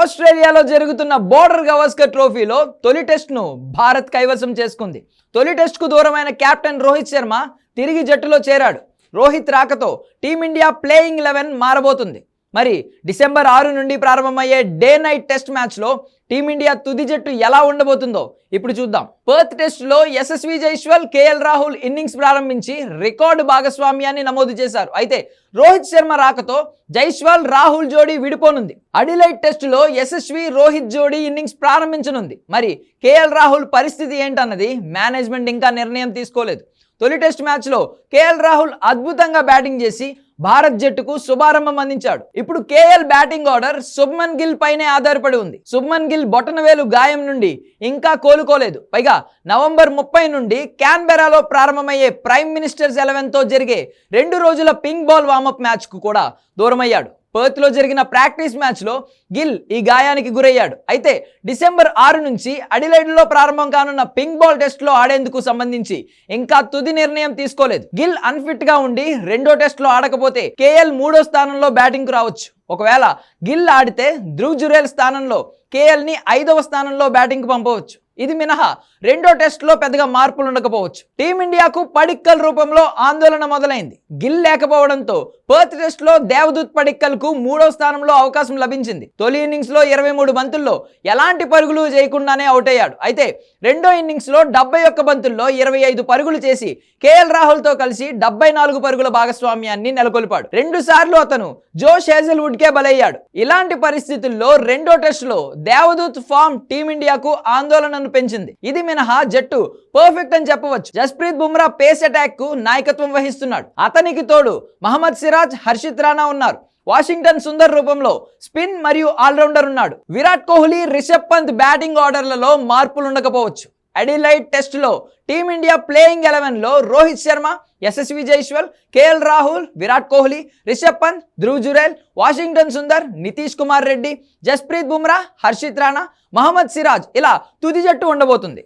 ఆస్ట్రేలియాలో జరుగుతున్న బోర్డర్ గవస్కర్ ట్రోఫీలో తొలి టెస్ట్ను భారత్ కైవసం చేసుకుంది. తొలి టెస్ట్కు దూరమైన కెప్టెన్ రోహిత్ శర్మ తిరిగి జట్టులో చేరాడు. రోహిత్ రాకతో టీమిండియా ప్లేయింగ్ లెవెన్ మారబోతుంది. మరి డిసెంబర్ ఆరు నుండి ప్రారంభమయ్యే డే నైట్ టెస్ట్ మ్యాచ్లో టీమిండియా తుది జట్టు ఎలా ఉండబోతుందో ఇప్పుడు చూద్దాం. పర్త్ టెస్ట్లో యశస్వి జైస్వాల్ కేఎల్ రాహుల్ ఇన్నింగ్స్ ప్రారంభించి రికార్డు భాగస్వామ్యాన్ని నమోదు చేశారు. అయితే రోహిత్ శర్మ రాకతో జైస్వాల్ రాహుల్ జోడీ విడిపోనుంది. అడిలైట్ టెస్టులో యశస్వి రోహిత్ జోడీ ఇన్నింగ్స్ ప్రారంభించనుంది. మరి కేఎల్ రాహుల్ పరిస్థితి ఏంటన్నది మేనేజ్మెంట్ ఇంకా నిర్ణయం తీసుకోలేదు. తొలి టెస్ట్ మ్యాచ్లో కేఎల్ రాహుల్ అద్భుతంగా బ్యాటింగ్ చేసి భారత్ జట్టుకు శుభారంభం అందించాడు. ఇప్పుడు KL batting order Shubman Gill పైనే ఆధారపడి ఉంది. శుభ్మన్ గిల్ బొటనవేలు గాయం నుండి ఇంకా కోలుకోలేదు. పైగా నవంబర్ ముప్పై నుండి క్యాన్బెరాలో ప్రారంభమయ్యే ప్రైమ్ మినిస్టర్స్ ఎలెవెన్తో జరిగే రెండు రోజుల పింక్ బాల్ వార్మప్ మ్యాచ్కు కూడా దూరమయ్యాడు. పర్త్లో జరిగిన ప్రాక్టీస్ మ్యాచ్లో గిల్ ఈ గాయానికి గురయ్యాడు. అయితే డిసెంబర్ ఆరు నుంచి అడిలైడ్లో ప్రారంభం కానున్న పింక్ బాల్ టెస్ట్లో ఆడేందుకు సంబంధించి ఇంకా తుది నిర్ణయం తీసుకోలేదు. గిల్ అన్ఫిట్గా ఉండి రెండో టెస్ట్లో ఆడకపోతే కేఎల్ మూడో స్థానంలో బ్యాటింగ్కు రావచ్చు. ఒకవేళ గిల్ ఆడితే ధ్రువ్ జురేల్ స్థానంలో కేఎల్ని ఐదవ స్థానంలో బ్యాటింగ్కు పంపవచ్చు. ఇది మినహా. రెండో టెస్ట్లో పెద్దగా మార్పులు ఉండకపోవచ్చు. టీమిండియాకు పడిక్కల్ రూపంలో ఆందోళన మొదలైంది. గిల్ లేకపోవడంతో పర్త్ టెస్ట్లో దేవదూత్ పడిక్కల్కు మూడో స్థానంలో అవకాశం లభించింది. తొలి ఇన్నింగ్స్లో ఇరవై మూడు బంతుల్లో ఎలాంటి పరుగులు చేయకుండానే అవుట్ అయ్యాడు. అయితే రెండో ఇన్నింగ్స్లో డెబ్బై ఒక్క బంతుల్లో ఇరవై ఐదు పరుగులు చేసి కేఎల్ రాహుల్తో కలిసి డెబ్బై నాలుగు పరుగుల భాగస్వామ్యాన్ని నెలకొల్పాడు. రెండు సార్లు అతను జోష్ హేజల్వుడ్ కే బలయ్యాడు. ఇలాంటి పరిస్థితుల్లో రెండో టెస్టులో దేవదూత్ ఫామ్ టీమిండియాకు ఆందోళన ఆందోళనను పెంచింది. ఇది మినహా జట్టు. పర్ఫెక్ట్ అని చెప్పవచ్చు. జస్ప్రీత్ బుమ్రా పేస్ అటాక్కు నాయకత్వం వహిస్తున్నాడు. అతనికి తోడు మహమ్మద్ సిరాజ్ హర్షిత్ రాణా ఉన్నారు. వాషింగ్టన్ సుందర్ రూపంలో స్పిన్ మరియు ఆల్రౌండర్ ఉన్నాడు. విరాట్ కోహ్లీ రిషబ్ పంత్ బ్యాటింగ్ ఆర్డర్లలో మార్పులు ఉండకపోవచ్చు అడిలైట్ టెస్టులో టీమిండియా ప్లేయింగ్ ఎలెవెన్లో రోహిత్ శర్మ యశస్వి జైస్వాల్ కేఎల్ రాహుల్ విరాట్ కోహ్లీ రిషబ్ పంత్ ధ్రువ్ జురేల్ వాషింగ్టన్ సుందర్ నితీష్ కుమార్ రెడ్డి జస్ప్రీత్ బుమ్రా హర్షిత్ రాణా మహమ్మద్ సిరాజ్ ఇలా తుది జట్టు ఉండబోతుంది.